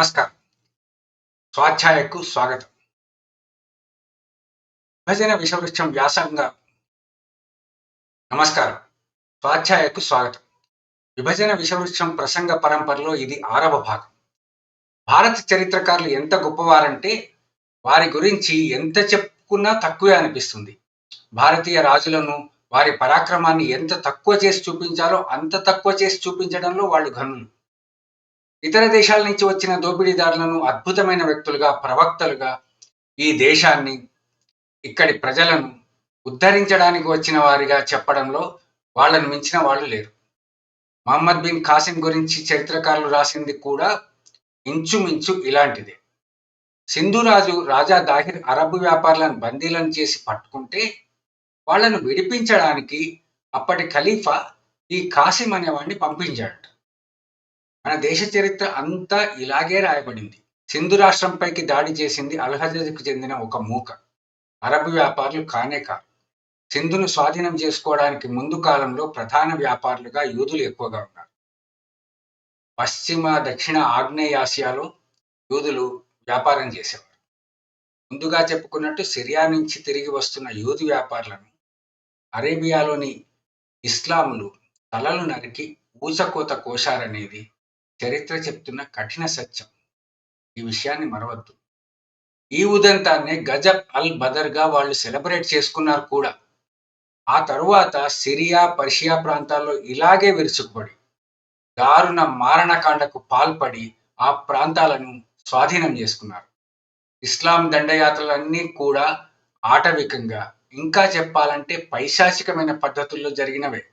నమస్కారం. స్వాధ్యాయకు స్వాగతం. విభజన విషవృక్షం వ్యాసంగా నమస్కారం. స్వాధ్యాయకు స్వాగతం. విభజన విషవృక్షం ప్రసంగ పరంపరలో ఇది ఆరవ భాగం. భారత చరిత్రకారులు ఎంత గొప్పవారంటే వారి గురించి ఎంత చెప్పుకున్నా తక్కువే అనిపిస్తుంది. భారతీయ రాజులను వారి పరాక్రమాన్ని ఎంత తక్కువ చేసి చూపించాలో అంత తక్కువ చేసి చూపించడంలో వాళ్ళు ఘనులు. ఇతర దేశాల నుంచి వచ్చిన దోపిడీదారులను అద్భుతమైన వ్యక్తులుగా ప్రవక్తలుగా ఈ దేశాన్ని ఇక్కడి ప్రజలను ఉద్ధరించడానికి వచ్చిన వారిగా చెప్పడంలో వాళ్ళను మించిన వాళ్ళు లేరు. మహమ్మద్ బిన్ ఖాసిం గురించి చరిత్రకారులు రాసింది కూడా ఇంచుమించు ఇలాంటిదే. సింధు రాజు రాజా దాహిర్ అరబ్ వ్యాపారులను బందీలను చేసి పట్టుకుంటే వాళ్ళను విడిపించడానికి అప్పటి ఖలీఫా ఈ కాసిం అనేవాడిని పంపించాడు మన దేశ చరిత్ర అంతా ఇలాగే రాయబడింది. సింధు రాష్ట్రంపైకి దాడి చేసింది అల్హజకు చెందిన ఒక మూక. అరబ్ వ్యాపారులు కానే కాదు. సింధును స్వాధీనం చేసుకోవడానికి ముందు కాలంలో ప్రధాన వ్యాపారులుగా యూదులు ఎక్కువగా ఉన్నారు. పశ్చిమ దక్షిణ ఆగ్నేయాసియాలో యూదులు వ్యాపారం చేసేవారు. ముందుగా చెప్పుకున్నట్టు సిరియా నుంచి తిరిగి వస్తున్న యూదు వ్యాపారులను అరేబియాలోని ఇస్లాములు తలలు నరికి ఊచకోత కోశారనేది చరిత్ర చెప్తున్న కఠిన సత్యం. ఈ విషయాన్ని మరవద్దు. ఈ ఉదంతాన్ని గజబ్ అల్ బదర్గా వాళ్ళు సెలబ్రేట్ చేసుకున్నారు కూడా. ఆ తరువాత సిరియా పర్షియా ప్రాంతాల్లో ఇలాగే విరుచుకుపడి దారుణ మారణకాండకు పాల్పడి ఆ ప్రాంతాలను స్వాధీనం చేసుకున్నారు. ఇస్లాం దండయాత్రలన్నీ కూడా ఆటవికంగా ఇంకా చెప్పాలంటే పైశాచికమైన పద్ధతుల్లో జరిగినవే.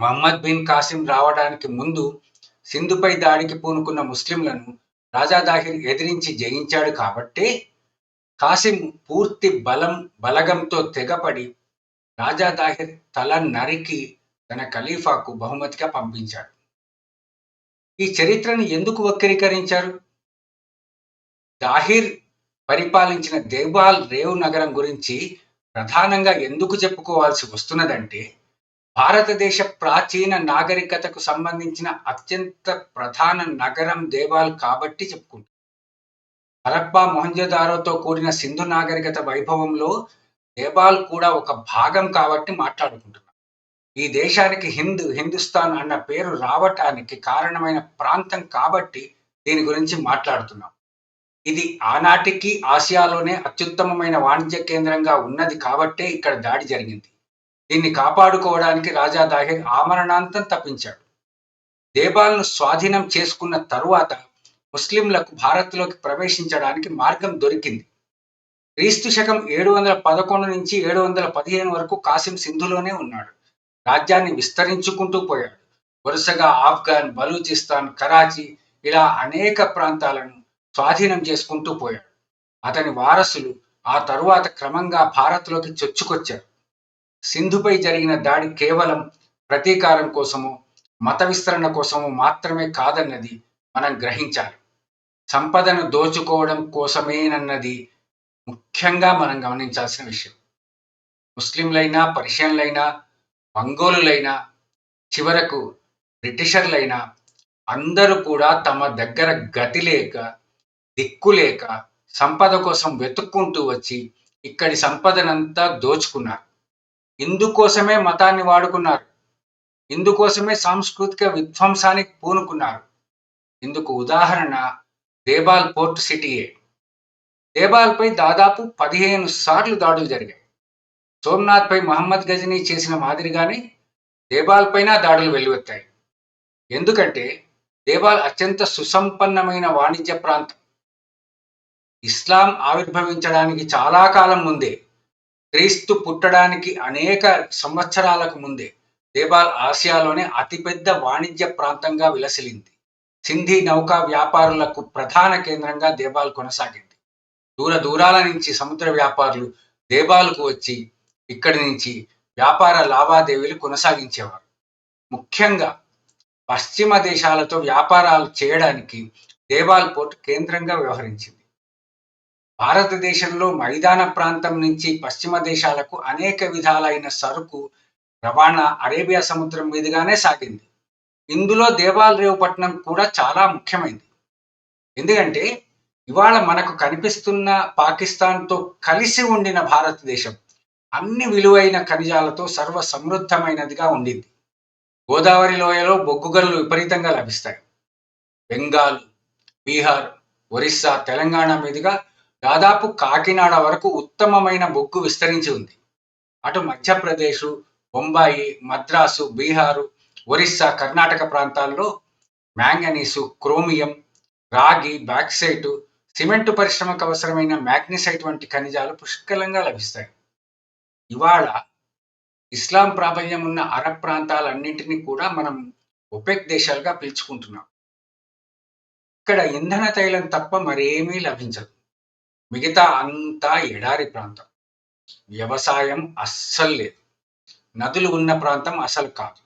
మహమ్మద్ బిన్ కాసిం రావడానికి ముందు సింధుపై దాడికి పూనుకున్న ముస్లింలను రాజా దాహిర్ ఎదిరించి జయించాడు కాబట్టే కాసిం పూర్తి బలం బలగంతో తెగపడి రాజా దాహిర్ తల నరికి తన ఖలీఫాకు బహుమతిగా పంపించాడు. ఈ చరిత్రను ఎందుకు వక్రీకరించారు? దాహిర్ పరిపాలించిన దేవాల్ రేవు నగరం గురించి ప్రధానంగా ఎందుకు చెప్పుకోవాల్సి వస్తున్నదంటే భారతదేశ ప్రాచీన నాగరికతకు సంబంధించిన అత్యంత ప్రధాన నగరం దేవాల్ కాబట్టి చెప్పుకుంటాం. హరప్పా మొహంజదారోతో కూడిన సింధు నాగరికత వైభవంలో దేవాల్ కూడా ఒక భాగం కాబట్టి మాట్లాడుకుంటున్నాం. ఈ దేశానికి హింద్ హిందుస్థాన్ అన్న పేరు రావటానికి కారణమైన ప్రాంతం కాబట్టి దీని గురించి మాట్లాడుతున్నాం. ఇది ఆనాటికి ఆసియాలోనే అత్యుత్తమమైన వాణిజ్య కేంద్రంగా ఉన్నది కాబట్టే ఇక్కడ దాడి జరిగింది. దీన్ని కాపాడుకోవడానికి రాజా దాహిర్ ఆమరణాంతం తప్పించాడు. దేబాల్ను స్వాధీనం చేసుకున్న తరువాత ముస్లింలకు భారత్లోకి ప్రవేశించడానికి మార్గం దొరికింది. క్రీస్తు శకం ఏడు వందల పదకొండు నుంచి ఏడు వందల పదిహేను వరకు కాసిం సింధులోనే ఉన్నాడు. రాజ్యాన్ని విస్తరించుకుంటూ పోయాడు. వరుసగా ఆఫ్ఘన్ బలూచిస్తాన్ కరాచీ ఇలా అనేక ప్రాంతాలను స్వాధీనం చేసుకుంటూ పోయాడు. అతని వారసులు ఆ తరువాత క్రమంగా భారత్లోకి చొచ్చుకొచ్చారు. సింధుపై జరిగిన దాడి కేవలం ప్రతీకారం కోసము మత విస్తరణ కోసము మాత్రమే కాదన్నది మనం గ్రహించాలి. సంపదను దోచుకోవడం కోసమేనన్నది ముఖ్యంగా మనం గమనించాల్సిన విషయం. ముస్లింలైనా పర్షియన్లైనా మంగోలులైనా చివరకు బ్రిటిషర్లైనా అందరూ కూడా తమ దగ్గర గతి లేక దిక్కు లేక సంపద కోసం వెతుక్కుంటూ వచ్చి ఇక్కడి సంపదనంతా దోచుకున్నారు. ఇందుకోసమే మతాన్ని వాడుకున్నారు. ఇందుకోసమే సాంస్కృతిక విధ్వంసానికి పూనుకున్నారు. ఇందుకు ఉదాహరణ దేబాల్ పోర్ట్ సిటీయే. దేబాల్పై దాదాపు పదిహేను సార్లు దాడులు జరిగాయి. సోమనాథ్పై మహమ్మద్ గజనీ చేసిన మాదిరిగానే దేబాల్ పైన దాడులు వెల్లువెత్తాయి. ఎందుకంటే దేబాల్ అత్యంత సుసంపన్నమైన వాణిజ్య ప్రాంతం. ఇస్లాం ఆవిర్భవించడానికి చాలా కాలం ముందే క్రీస్తు పుట్టడానికి అనేక సంవత్సరాలకు ముందే దేబాల్ ఆసియాలోనే అతిపెద్ద వాణిజ్య ప్రాంతంగా విలసిలింది సింధీ నౌకా వ్యాపారులకు ప్రధాన కేంద్రంగా దేబాల్ కొనసాగింది. దూర దూరాల నుంచి సముద్ర వ్యాపారులు దేబాలకు వచ్చి ఇక్కడి నుంచి వ్యాపార లావాదేవీలు కొనసాగించేవారు. ముఖ్యంగా పశ్చిమ దేశాలతో వ్యాపారాలు చేయడానికి దేవాల్ పోర్ట్ కేంద్రంగా వ్యవహరించింది. భారతదేశంలో మైదాన ప్రాంతం నుంచి పశ్చిమ దేశాలకు అనేక విధాలైన సరుకు రవాణా అరేబియా సముద్రం మీదుగానే సాగింది. ఇందులో దేవాల్ పట్టణం కూడా చాలా ముఖ్యమైనది ఎందుకంటే ఇవాళ మనకు కనిపిస్తున్న పాకిస్తాన్తో కలిసి ఉండిన భారతదేశం అన్ని విలువైన ఖనిజాలతో సర్వ సమృద్ధమైనదిగా ఉండింది. గోదావరి లోయలో బొగ్గుగల్లు విపరీతంగా లభిస్తాయి. బెంగాల్ బీహార్ ఒరిస్సా తెలంగాణ మీదుగా దాదాపు కాకినాడ వరకు ఉత్తమమైన బొగ్గు విస్తరించి ఉంది. అటు మధ్యప్రదేశ్ బొంబాయి మద్రాసు బీహారు ఒరిస్సా కర్ణాటక ప్రాంతాల్లో మ్యాంగనీసు క్రోమియం రాగి బ్యాక్సైటు సిమెంటు పరిశ్రమకు అవసరమైన మ్యాగ్నిసైట్ వంటి ఖనిజాలు పుష్కలంగా లభిస్తాయి. ఇవాళ ఇస్లాం ప్రాబల్యం ఉన్న అరబ్ ప్రాంతాలన్నింటినీ కూడా మనం ఒపెక్ దేశాలుగా పిలుచుకుంటున్నాం. ఇక్కడ ఇంధన తైలం తప్ప మరేమీ లభించదు. మిగతా అంతా ఎడారి ప్రాంతం. వ్యవసాయం అస్సలు లేదు. నదులు ఉన్న ప్రాంతం అసలు కాదు.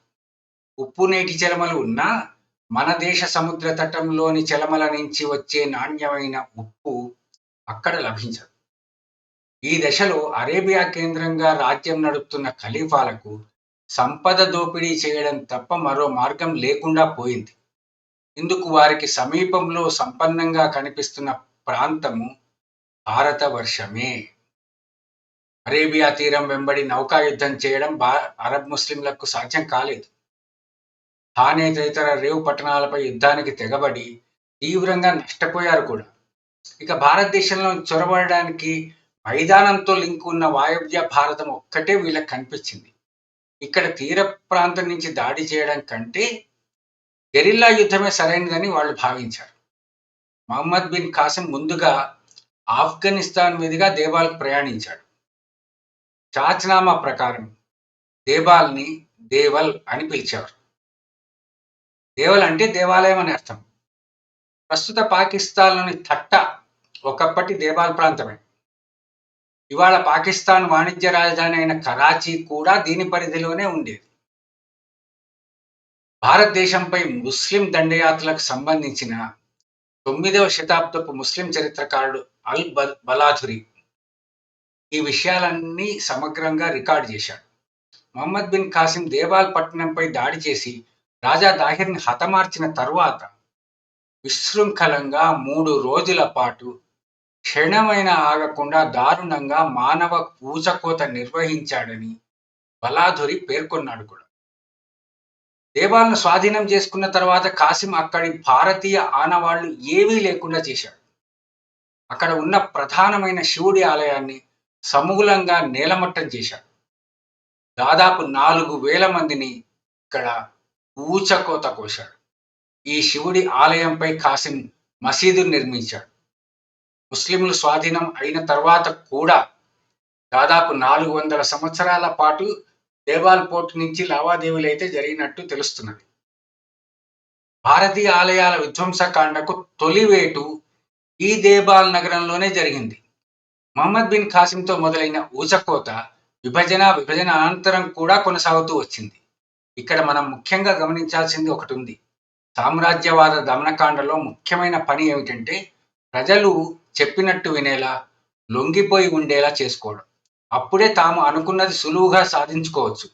ఉప్పు నీటి చలమలు ఉన్నా మన దేశ సముద్ర తటంలోని చలమల నుంచి వచ్చే నాణ్యమైన ఉప్పు అక్కడ లభించదు. ఈ దశలో అరేబియా కేంద్రంగా రాజ్యం నడుపుతున్న ఖలీఫాలకు సంపద దోపిడీ చేయడం తప్ప మరో మార్గం లేకుండా పోయింది. ఇందుకు వారికి సమీపంలో సంపన్నంగా కనిపిస్తున్న ప్రాంతము భారత వర్షమే అరేబియా తీరం వెంబడి నౌకాయుద్ధం చేయడం బా అరబ్ ముస్లింలకు సాధ్యం కాలేదు. హానే తదితర రేవు పట్టణాలపై యుద్ధానికి తెగబడి తీవ్రంగా నష్టపోయారు కూడా. ఇక భారతదేశంలో చొరబడడానికి మైదానంతో లింక్ ఉన్న వాయువ్య భారతం ఒక్కటే వీళ్ళకి కనిపించింది. ఇక్కడ తీర ప్రాంతం నుంచి దాడి చేయడం కంటే గెరిల్లా యుద్ధమే సరైనదని వాళ్ళు భావించారు. మహమ్మద్ బిన్ కాసిం ముందుగా ఆఫ్ఘనిస్తాన్ మీదుగా దేబాల్కి ప్రయాణించాడు. చాచనామా ప్రకారం దేబాల్ని దేవల్ అని పిలిచేవారు. దేవల్ అంటే దేవాలయం అని అర్థం. ప్రస్తుత పాకిస్తాన్లోని థట్ట ఒకప్పటి దేవాల్ ప్రాంతమే. ఇవాళ పాకిస్తాన్ వాణిజ్య రాజధాని అయిన కరాచీ కూడా దీని పరిధిలోనే ఉండేది. భారతదేశంపై ముస్లిం దండయాత్రలకు సంబంధించిన తొమ్మిదవ శతాబ్దపు ముస్లిం చరిత్రకారుడు అల్ బలాధురి ఈ విషయాలన్నీ సమగ్రంగా రికార్డు చేశాడు. మొహమ్మద్ బిన్ కాసిం దేవాల్ పట్టణంపై దాడి చేసి రాజా దాహిర్ని హతమార్చిన తరువాత విశృంఖలంగా మూడు రోజుల పాటు క్షణమైన ఆగకుండా దారుణంగా మానవ పూజకోత నిర్వహించాడని బలాధురి పేర్కొన్నాడు కూడా. దేవాలను స్వాధీనం చేసుకున్న తర్వాత కాసిం అక్కడి భారతీయ ఆనవాళ్ళు ఏవీ లేకుండా చేశాడు. అక్కడ ఉన్న ప్రధానమైన శివుడి ఆలయాన్ని సమూలంగా నేలమట్టం చేశాడు. దాదాపు నాలుగు వేల మందిని ఇక్కడ ఊచకోత కోశాడు. ఈ శివుడి ఆలయంపై కాసిం మసీదు నిర్మించాడు. ముస్లింలు స్వాధీనం అయిన తర్వాత కూడా దాదాపు నాలుగు వందల సంవత్సరాల పాటు దేవాల్ పోర్ట్ నుంచి లావాదేవీలు అయితే జరిగినట్టు తెలుస్తున్నది. భారతీయ ఆలయాల విధ్వంసకాండకు తొలివేటు ఈ దేబాల్ నగరంలోనే జరిగింది. మహమ్మద్ బిన్ ఖాసింతో మొదలైన ఊచకోత విభజన విభజన అనంతరం కూడా కొనసాగుతూ వచ్చింది. ఇక్కడ మనం ముఖ్యంగా గమనించాల్సింది ఒకటి ఉంది సామ్రాజ్యవాద దమనకాండలో ముఖ్యమైన పని ఏమిటంటే ప్రజలు చెప్పినట్టు వినేలా లొంగిపోయి ఉండేలా చేసుకోవడం. అప్పుడే తాము అనుకున్నది సులువుగా సాధించుకోవచ్చు.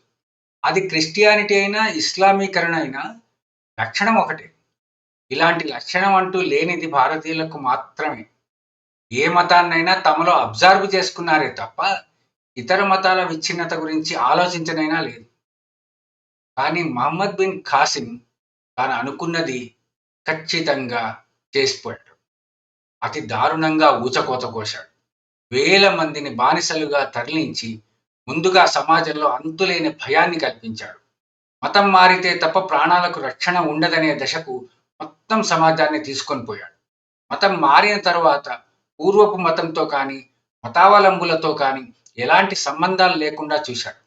అది క్రిస్టియానిటీ అయినా ఇస్లామీకరణ అయినా లక్షణం ఒకటే. ఇలాంటి లక్షణం అంటూ లేనిది భారతీయులకు మాత్రమే. ఏ మతాన్నైనా తమలో అబ్జర్వ్ చేసుకున్నారే తప్ప ఇతర మతాల విచ్ఛిన్నత గురించి ఆలోచించనైనా లేదు. కానీ మహమ్మద్ బిన్ ఖాసిం తాను అనుకున్నది ఖచ్చితంగా చేసిపోయాడు అతి దారుణంగా ఊచకోత కోశాడు. వేల మందిని బానిసలుగా తరలించి ముందుగా సమాజంలో అంతులేని భయాన్ని కల్పించాడు. మతం మారితే తప్ప ప్రాణాలకు రక్షణ ఉండదనే దశకు మొత్తం సమాజాన్ని తీసుకొని పోయాడు. మతం మారిన తర్వాత పూర్వపు మతంతో కానీ మతావలంబులతో కానీ ఎలాంటి సంబంధాలు లేకుండా చూశాడు.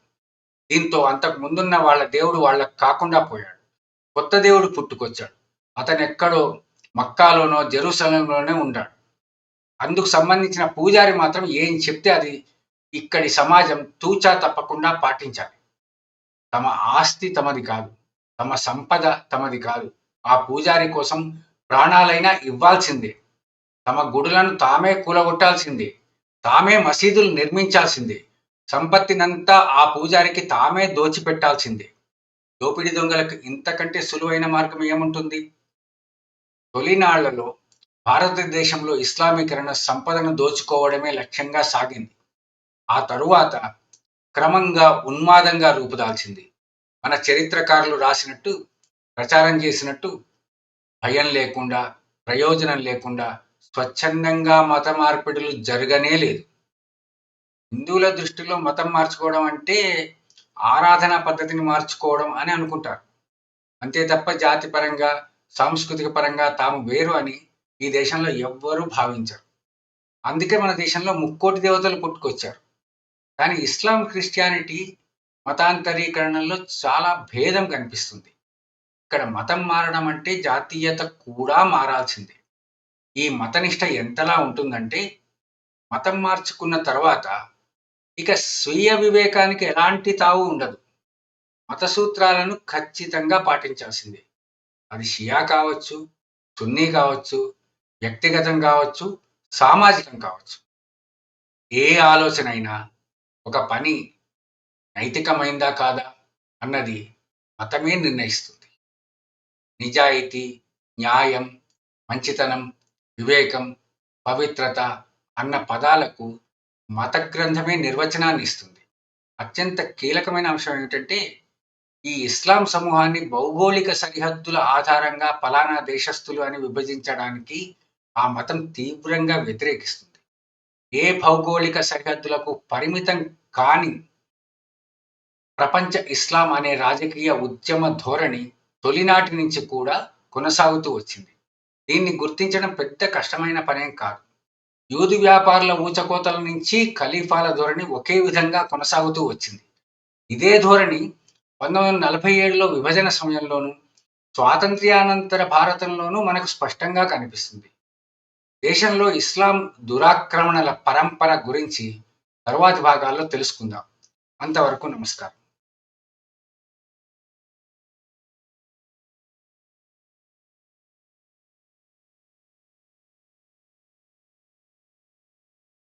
దీంతో అంతకు ముందున్న వాళ్ళ దేవుడు వాళ్ళకు కాకుండా పోయాడు. కొత్త దేవుడు పుట్టుకొచ్చాడు. అతను ఎక్కడో మక్కాలోనో జెరూసలంలోనే ఉన్నాడు అందుకు సంబంధించిన పూజారి మాత్రం ఏం చెప్తే అది ఇక్కడి సమాజం తూచా తప్పకుండా పాటించాలి. తమ ఆస్తి తమది కాదు. తమ సంపద తమది కాదు. ఆ పూజారి కోసం ప్రాణాలైనా ఇవ్వాల్సిందే. తమ గుడులను తామే కూలగొట్టాల్సిందే. తామే మసీదులు నిర్మించాల్సిందే. సంపత్తినంతా ఆ పూజారికి తామే దోచిపెట్టాల్సిందే. దోపిడి దొంగలకు ఇంతకంటే సులువైన మార్గం ఏముంటుంది? తొలినాళ్ళలో భారతదేశంలో ఇస్లామీకరణ సంపదను దోచుకోవడమే లక్ష్యంగా సాగింది. ఆ తరువాత క్రమంగా ఉన్మాదంగా రూపుదాల్చింది మన చరిత్రకారులు రాసినట్టు ప్రచారం చేసినట్టు భయం లేకుండా ప్రయోజనం లేకుండా స్వచ్ఛందంగా మత మార్పిడులు జరగనే లేదు. హిందువుల దృష్టిలో మతం మార్చుకోవడం అంటే ఆరాధన పద్ధతిని మార్చుకోవడం అని అనుకుంటారు. అంతే తప్ప జాతి పరంగా సాంస్కృతిక పరంగా తాము వేరు అని ఈ దేశంలో ఎవ్వరూ భావించరు. అందుకే మన దేశంలో ముక్కోటి దేవతలు పుట్టుకొచ్చారు. కానీ ఇస్లాం క్రిస్టియానిటీ మతాంతరీకరణలో చాలా భేదం కనిపిస్తుంది. ఇక్కడ మతం మారడం అంటే జాతీయత కూడా మారాల్సిందే. ఈ మతనిష్ట ఎంతలా ఉంటుందంటే మతం మార్చుకున్న తర్వాత ఇక స్వీయ వివేకానికి ఎలాంటి తావు ఉండదు. మత సూత్రాలను ఖచ్చితంగా పాటించాల్సిందే. అది షియా కావచ్చు సున్నీ కావచ్చు వ్యక్తిగతం కావచ్చు సామాజికం కావచ్చు. ఏ ఆలోచన అయినా ఒక పని నైతికమైందా కాదా అన్నది మతమే నిర్ణయిస్తుంది. నిజాయితీ న్యాయం మంచితనం వివేకం పవిత్రత అన్న పదాలకు మత గ్రంథమే నిర్వచనాన్ని ఇస్తుంది. అత్యంత కీలకమైన అంశం ఏమిటంటే ఈ ఇస్లాం సమూహాన్ని భౌగోళిక సరిహద్దుల ఆధారంగా ఫలానా దేశస్థులు అని విభజించడానికి ఆ మతం తీవ్రంగా వ్యతిరేకిస్తుంది. ఏ భౌగోళిక సరిహద్దులకు పరిమితం కాని ప్రపంచ ఇస్లాం అనే రాజకీయ ఉద్యమ ధోరణి తొలినాటి నుంచి కూడా కొనసాగుతూ వచ్చింది. దీన్ని గుర్తించడం పెద్ద కష్టమైన పనేం కాదు. యూదు వ్యాపారుల ఊచకోతల నుంచి ఖలీఫాల ధోరణి ఒకే విధంగా కొనసాగుతూ వచ్చింది. ఇదే ధోరణి పంతొమ్మిది వందల నలభై ఏడులో విభజన సమయంలోనూ స్వాతంత్ర్యానంతర భారతంలోనూ మనకు స్పష్టంగా కనిపిస్తుంది. దేశంలో ఇస్లాం దురాక్రమణల పరంపర గురించి తరువాతి భాగాల్లో తెలుసుకుందాం. అంతవరకు నమస్కారం.